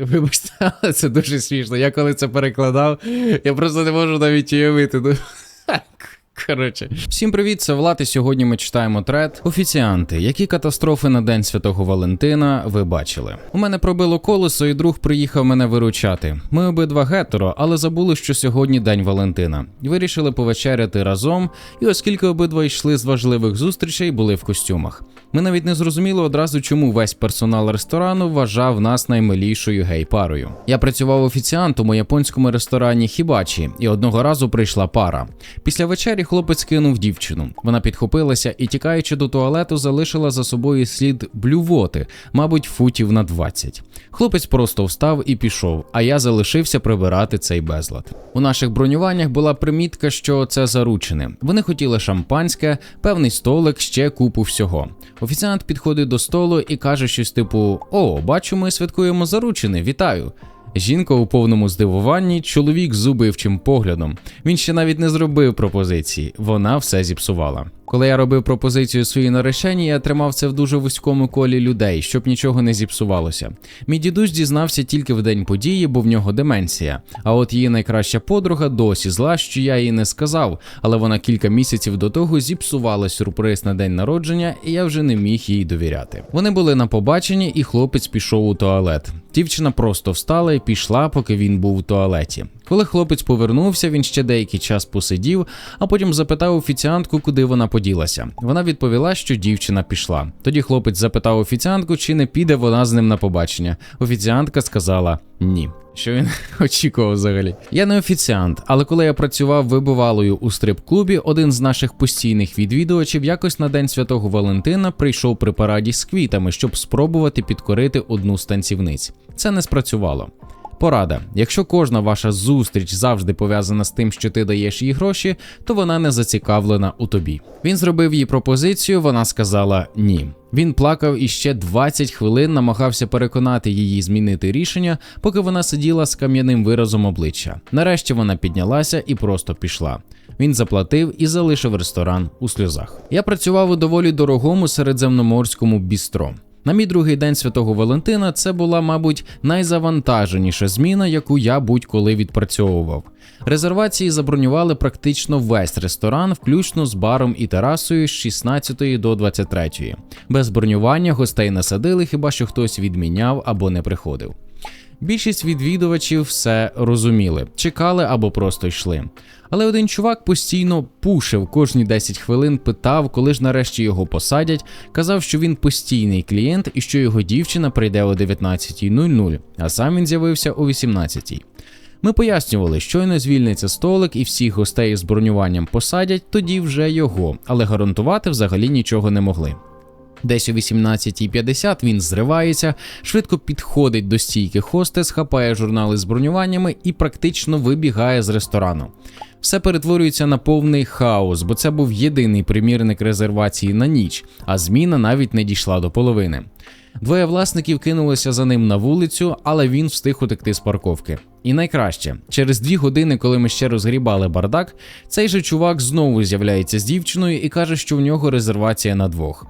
Вибачте, але це дуже смішно. Я коли це перекладав, я просто не можу навіть уявити. Ну. Коротше, всім привіт, це Влад, і сьогодні ми читаємо трет. Офіціанти, які катастрофи на День Святого Валентина ви бачили? У мене пробило колесо, і друг приїхав мене виручати. Ми обидва гетеро, але забули, що сьогодні День Валентина. Вирішили повечеряти разом, і оскільки обидва йшли з важливих зустрічей, були в костюмах. Ми навіть не зрозуміли одразу, чому весь персонал ресторану вважав нас наймилішою гей-парою. Я працював офіціантом у японському ресторані Хібачі, і одного разу прийшла пара. Після вечері хлопець кинув дівчину. Вона підхопилася і, тікаючи до туалету, залишила за собою слід блювоти, мабуть, футів на 20. Хлопець просто встав і пішов, а я залишився прибирати цей безлад. У наших бронюваннях була примітка, що це заручини. Вони хотіли шампанське, певний столик, ще купу всього. Офіціант підходить до столу і каже щось типу: О, бачу, ми святкуємо заручини, вітаю. Жінка у повному здивуванні, чоловік з убивчим поглядом. Він ще навіть не зробив пропозиції, вона все зіпсувала. Коли я робив пропозицію своїй нареченій, я тримав це в дуже вузькому колі людей, щоб нічого не зіпсувалося. Мій дідусь дізнався тільки в день події, бо в нього деменція. А от її найкраща подруга досі зла, що я їй не сказав, але вона кілька місяців до того зіпсувала сюрприз на день народження, і я вже не міг їй довіряти. Вони були на побаченні, і хлопець пішов у туалет. Дівчина просто встала і пішла, поки він був у туалеті. Коли хлопець повернувся, він ще деякий час посидів, а потім запитав офіціантку, куди вона поділася. Вона відповіла, що дівчина пішла. Тоді хлопець запитав офіціантку, чи не піде вона з ним на побачення. Офіціантка сказала ні. Що він очікував взагалі? Я не офіціант, але коли я працював вибивалою у стрип-клубі, один з наших постійних відвідувачів якось на день святого Валентина прийшов при параді з квітами, щоб спробувати підкорити одну з танцівниць. Це не спрацювало. Порада: якщо кожна ваша зустріч завжди пов'язана з тим, що ти даєш їй гроші, то вона не зацікавлена у тобі. Він зробив їй пропозицію, вона сказала ні. Він плакав і ще 20 хвилин намагався переконати її змінити рішення, поки вона сиділа з кам'яним виразом обличчя. Нарешті вона піднялася і просто пішла. Він заплатив і залишив ресторан у сльозах. Я працював у доволі дорогому середземноморському бістро. На мій другий день святого Валентина це була, мабуть, найзавантаженіша зміна, яку я будь-коли відпрацьовував. Резервації забронювали практично весь ресторан, включно з баром і терасою з 16 до 23. Без бронювання гостей насадили, хіба що хтось відміняв або не приходив. Більшість відвідувачів все розуміли, чекали або просто йшли. Але один чувак постійно пушив кожні 10 хвилин, питав, коли ж нарешті його посадять, казав, що він постійний клієнт і що його дівчина прийде о 19.00, а сам він з'явився о 18.00. Ми пояснювали, щойно звільниться столик і всіх гостей з бронюванням посадять, тоді вже його, але гарантувати взагалі нічого не могли. Десь о 18.50 він зривається, швидко підходить до стійки хостес, хапає журнали з бронюваннями і практично вибігає з ресторану. Все перетворюється на повний хаос, бо це був єдиний примірник резервації на ніч, а зміна навіть не дійшла до половини. Двоє власників кинулися за ним на вулицю, але він встиг утекти з парковки. І найкраще, через дві години, коли ми ще розгрібали бардак, цей же чувак знову з'являється з дівчиною і каже, що в нього резервація на двох.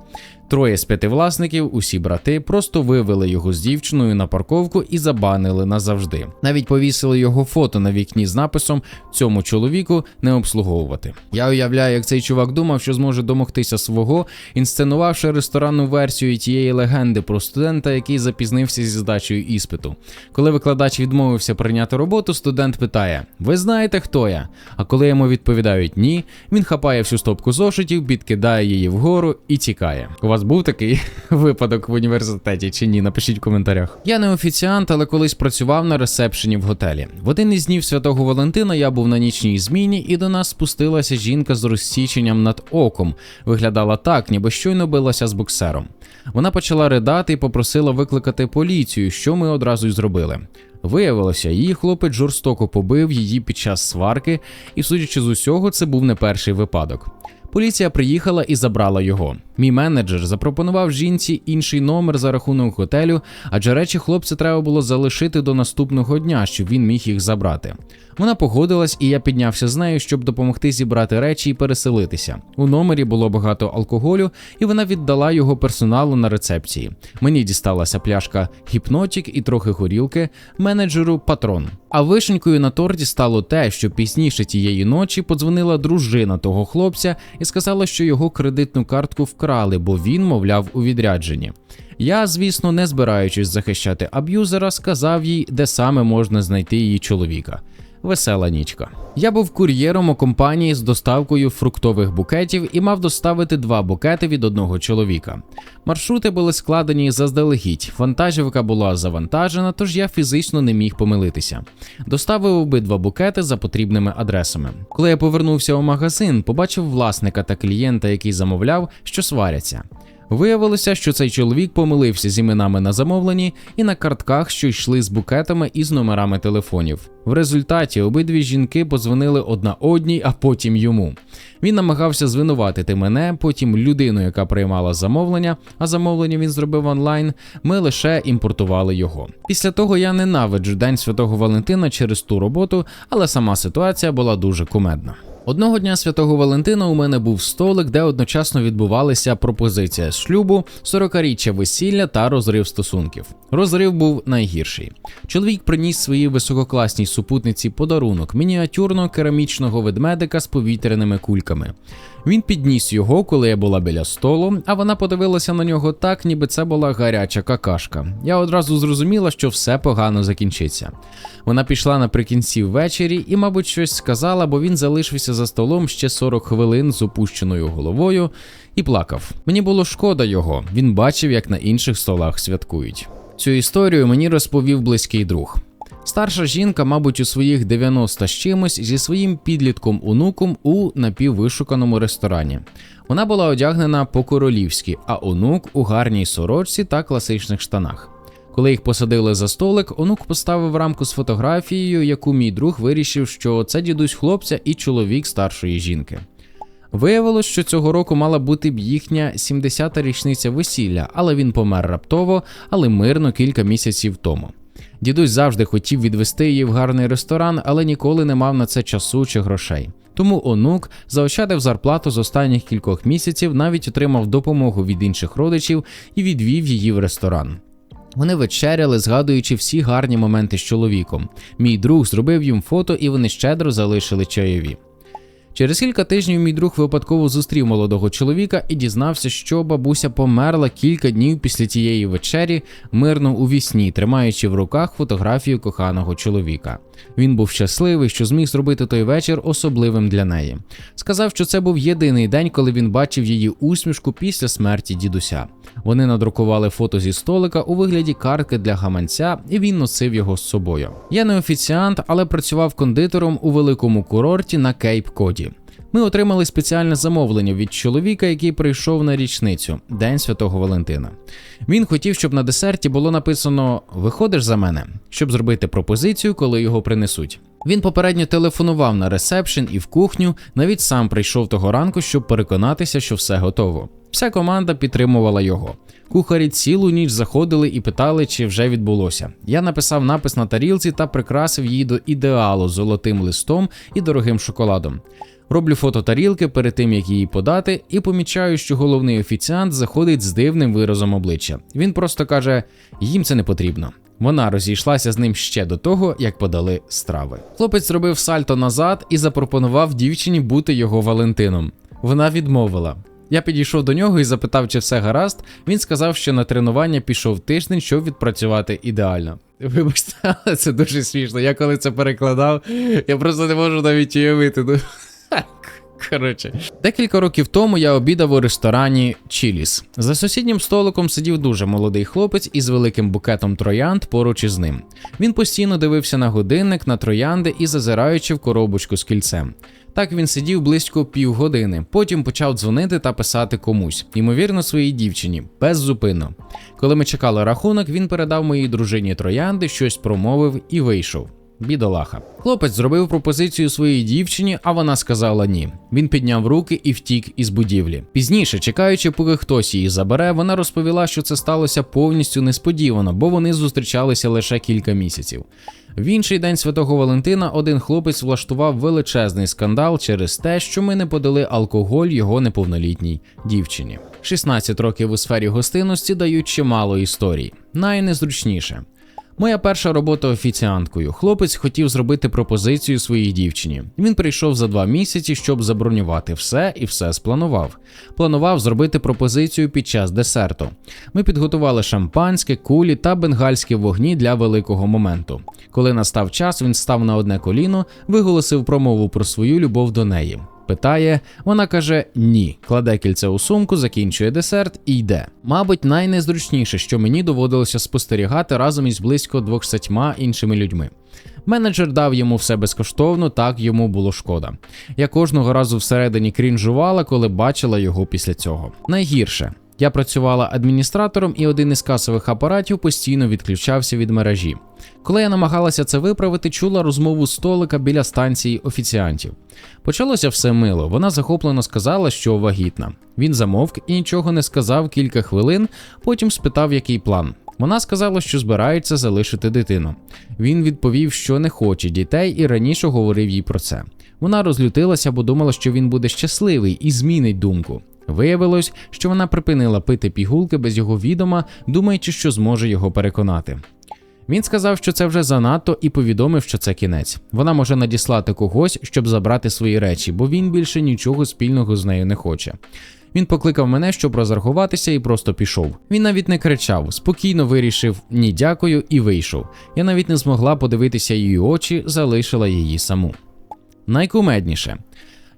Троє з п'яти власників, усі брати, просто вивели його з дівчиною на парковку і забанили назавжди. Навіть повісили його фото на вікні з написом цьому чоловіку не обслуговувати. Я уявляю, як цей чувак думав, що зможе домогтися свого, інсценувавши ресторанну версію тієї легенди про студента, який запізнився зі здачею іспиту. Коли викладач відмовився прийняти роботу, студент питає: Ви знаєте, хто я? А коли йому відповідають ні, він хапає всю стопку зошитів, підкидає її вгору і тікає. Вас був такий випадок в університеті чи ні? Напишіть в коментарях. Я не офіціант, але колись працював на ресепшені в готелі. В один із днів святого Валентина я був на нічній зміні, і до нас спустилася жінка з розсіченням над оком. Виглядала так, ніби щойно билася з боксером. Вона почала ридати і попросила викликати поліцію, що ми одразу й зробили. Виявилося, її хлопець жорстоко побив її під час сварки, і, судячи з усього, це був не перший випадок. Поліція приїхала і забрала його. Мій менеджер запропонував жінці інший номер за рахунок готелю, адже речі хлопця треба було залишити до наступного дня, щоб він міг їх забрати. Вона погодилась, і я піднявся з нею, щоб допомогти зібрати речі і переселитися. У номері було багато алкоголю, і вона віддала його персоналу на рецепції. Мені дісталася пляшка гіпнотік і трохи горілки, менеджеру патрон. А вишенькою на торті стало те, що пізніше тієї ночі подзвонила дружина того хлопця і сказала, що його кредитну картку вкрали, бо він, мовляв, у відрядженні. Я, звісно, не збираючись захищати аб'юзера, сказав їй, де саме можна знайти її чоловіка. Весела нічка. Я був кур'єром у компанії з доставкою фруктових букетів і мав доставити два букети від одного чоловіка. Маршрути були складені заздалегідь. Вантажівка була завантажена, тож я фізично не міг помилитися. Доставив обидва букети за потрібними адресами. Коли я повернувся у магазин, побачив власника та клієнта, який замовляв, що сваряться. Виявилося, що цей чоловік помилився з іменами на замовленні і на картках, що йшли з букетами і з номерами телефонів. В результаті обидві жінки подзвонили одна одній, а потім йому. Він намагався звинуватити мене, потім людину, яка приймала замовлення, а замовлення він зробив онлайн. Ми лише імпортували його. Після того я ненавиджу День Святого Валентина через ту роботу, але сама ситуація була дуже кумедна. Одного дня святого Валентина у мене був столик, де одночасно відбувалися пропозиція шлюбу, 40-річчя весілля та розрив стосунків. Розрив був найгірший. Чоловік приніс своїй висококласній супутниці подарунок мініатюрного керамічного ведмедика з повітряними кульками. Він підніс його, коли я була біля столу, а вона подивилася на нього так, ніби це була гаряча какашка. Я одразу зрозуміла, що все погано закінчиться. Вона пішла наприкінці ввечері і, мабуть, щось сказала, бо він залишився за столом ще 40 хвилин з опущеною головою і плакав. Мені було шкода його. Він бачив, як на інших столах святкують. Цю історію мені розповів близький друг. Старша жінка, мабуть, у своїх 90 з чимось зі своїм підлітком онуком у напіввишуканому ресторані. Вона була одягнена по-королівськи, а онук у гарній сорочці та класичних штанах. Коли їх посадили за столик, онук поставив рамку з фотографією, яку мій друг вирішив, що це дідусь хлопця і чоловік старшої жінки. Виявилось, що цього року мала бути б їхня 70-та річниця весілля, але він помер раптово, але мирно кілька місяців тому. Дідусь завжди хотів відвести її в гарний ресторан, але ніколи не мав на це часу чи грошей. Тому онук заощадив зарплату з останніх кількох місяців, навіть отримав допомогу від інших родичів і відвів її в ресторан. Вони вечеряли, згадуючи всі гарні моменти з чоловіком. Мій друг зробив їм фото, і вони щедро залишили чайові. Через кілька тижнів мій друг випадково зустрів молодого чоловіка і дізнався, що бабуся померла кілька днів після тієї вечері, мирно у вісні, тримаючи в руках фотографію коханого чоловіка. Він був щасливий, що зміг зробити той вечір особливим для неї. Сказав, що це був єдиний день, коли він бачив її усмішку після смерті дідуся. Вони надрукували фото зі столика у вигляді картки для гаманця, і він носив його з собою. Я не офіціант, але працював кондитером у великому курорті на Кейп Коді. Ми отримали спеціальне замовлення від чоловіка, який прийшов на річницю День Святого Валентина. Він хотів, щоб на десерті було написано Виходиш за мене, щоб зробити пропозицію, коли його принесуть. Він попередньо телефонував на ресепшн і в кухню, навіть сам прийшов того ранку, щоб переконатися, що все готово. Вся команда підтримувала його. Кухарі цілу ніч заходили і питали, чи вже відбулося. Я написав напис на тарілці та прикрасив її до ідеалу золотим листом і дорогим шоколадом. Роблю фото тарілки перед тим, як її подати, і помічаю, що головний офіціант заходить з дивним виразом обличчя. Він просто каже: їм це не потрібно. Вона розійшлася з ним ще до того, як подали страви. Хлопець зробив сальто назад і запропонував дівчині бути його Валентином. Вона відмовила. Я підійшов до нього і запитав, чи все гаразд. Він сказав, що на тренування пішов тиждень, щоб відпрацювати ідеально. Вибачте, але це дуже смішно. Я коли це перекладав, я просто не можу навіть уявити. Коротше, декілька років тому я обідав у ресторані Чіліс. За сусіднім столиком сидів дуже молодий хлопець із великим букетом троянд поруч із ним. Він постійно дивився на годинник, на троянди і зазираючи в коробочку з кільцем. Так він сидів близько півгодини, потім почав дзвонити та писати комусь, ймовірно, своїй дівчині, беззупинно. Коли ми чекали рахунок, він передав моїй дружині троянди, щось промовив і вийшов. Бідолаха. Хлопець зробив пропозицію своїй дівчині, а вона сказала ні. Він підняв руки і втік із будівлі. Пізніше, чекаючи, поки хтось її забере, вона розповіла, що це сталося повністю несподівано, бо вони зустрічалися лише кілька місяців. В інший день святого Валентина один хлопець влаштував величезний скандал через те, що ми не подали алкоголь його неповнолітній дівчині. 16 років у сфері гостинності дають чимало історій. Найнезручніше. Моя перша робота офіціанткою. Хлопець хотів зробити пропозицію своїй дівчині. Він прийшов за два місяці, щоб забронювати все і все спланував. Планував зробити пропозицію під час десерту. Ми підготували шампанське, кулі та бенгальські вогні для великого моменту. Коли настав час, він став на одне коліно, виголосив промову про свою любов до неї. Питає, вона каже ні, кладе кільце у сумку, закінчує десерт і йде. Мабуть, найнезручніше, що мені доводилося спостерігати разом із близько 200 іншими людьми. Менеджер дав йому все безкоштовно, так йому було шкода. Я кожного разу всередині крінжувала, коли бачила його після цього. Найгірше. Я працювала адміністратором, і один із касових апаратів постійно відключався від мережі. Коли я намагалася це виправити, чула розмову столика біля станції офіціантів. Почалося все мило. Вона захоплено сказала, що вагітна. Він замовк і нічого не сказав кілька хвилин, потім спитав, який план. Вона сказала, що збирається залишити дитину. Він відповів, що не хоче дітей, і раніше говорив їй про це. Вона розлютилася, бо думала, що він буде щасливий і змінить думку. Виявилось, що вона припинила пити пігулки без його відома, думаючи, що зможе його переконати. Він сказав, що це вже занадто, і повідомив, що це кінець. Вона може надіслати когось, щоб забрати свої речі, бо він більше нічого спільного з нею не хоче. Він покликав мене, щоб розрахуватися, і просто пішов. Він навіть не кричав, спокійно вирішив ні, дякую, і вийшов. Я навіть не змогла подивитися її очі, залишила її саму. Найкумедніше.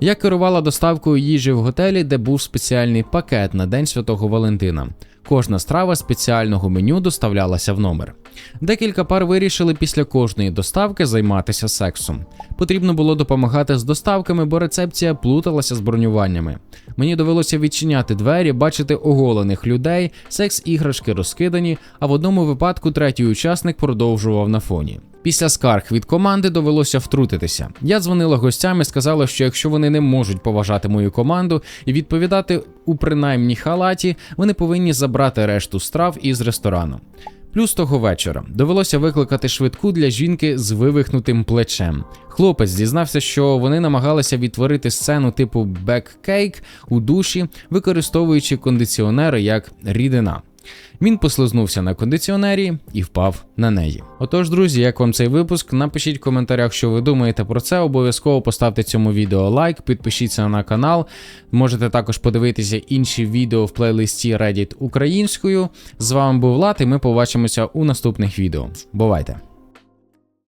Я керувала доставкою їжі в готелі, де був спеціальний пакет на День Святого Валентина. Кожна страва спеціального меню доставлялася в номер. Декілька пар вирішили після кожної доставки займатися сексом. Потрібно було допомагати з доставками, бо рецепція плуталася з бронюваннями. Мені довелося відчиняти двері, бачити оголених людей, секс-іграшки розкидані, а в одному випадку третій учасник продовжував на фоні. Після скарг від команди довелося втрутитися. Я дзвонила гостям і сказала, що якщо вони не можуть поважати мою команду і відповідати у принаймні халаті, вони повинні забрати решту страв із ресторану. Плюс того вечора довелося викликати швидку для жінки з вивихнутим плечем. Хлопець дізнався, що вони намагалися відтворити сцену типу беккейк у душі, використовуючи кондиціонери як рідина. Він послизнувся на кондиціонері і впав на неї. Отож, друзі, як вам цей випуск? Напишіть в коментарях, що ви думаєте про це. Обов'язково поставте цьому відео лайк, підпишіться на канал. Можете також подивитися інші відео в плейлисті Reddit українською. З вами був Влад, і ми побачимося у наступних відео. Бувайте!